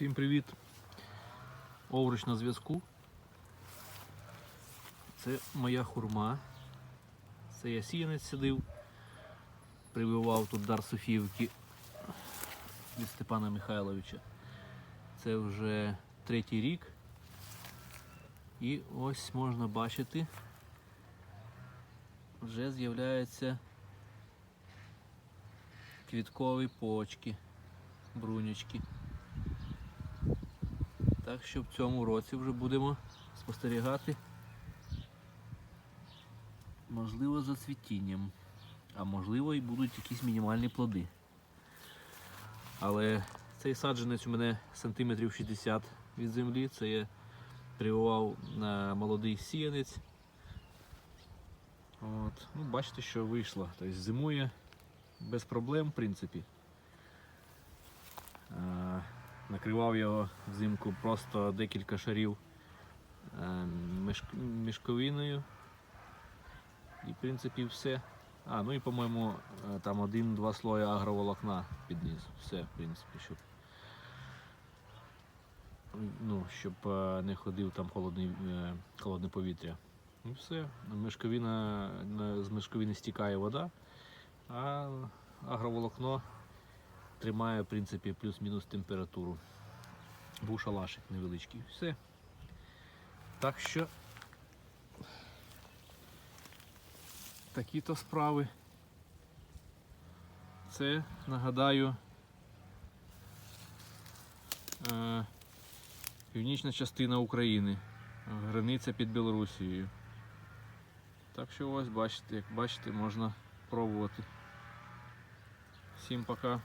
Всім привіт! Овруч на зв'язку. Це моя хурма. Це я сіянець сидив, прививав тут дар Софіївки від Степана Михайловича. Це вже третій рік. І ось можна бачити, вже з'являються квіткові почки, брунючки. Так що в цьому році вже будемо спостерігати, можливо, за цвітінням, а можливо і будуть якісь мінімальні плоди. Але цей саджанець у мене сантиметрів 60 від землі. Це я прививав на молодий сіянець. От. Ну, бачите, що вийшло. Тобто зимує без проблем, в принципі. Накривав його взимку просто декілька шарів е, мішковиною. І в принципі все. А, ну і по-моєму е, там один-два слої агроволокна під низ. Все, в принципі, щоб, ну, щоб е, не ходив там холодний, е, холодне повітря. І все. Мешковина, з мешковини стікає вода, а агроволокно тримає в принципі плюс-мінус температуру. Був шалашик невеличкий. Все. Так що такі то справи. Це, нагадаю, е, північна частина України, границя під Білорусією. Так що ось бачите, як бачите, можна пробувати. Всім пока.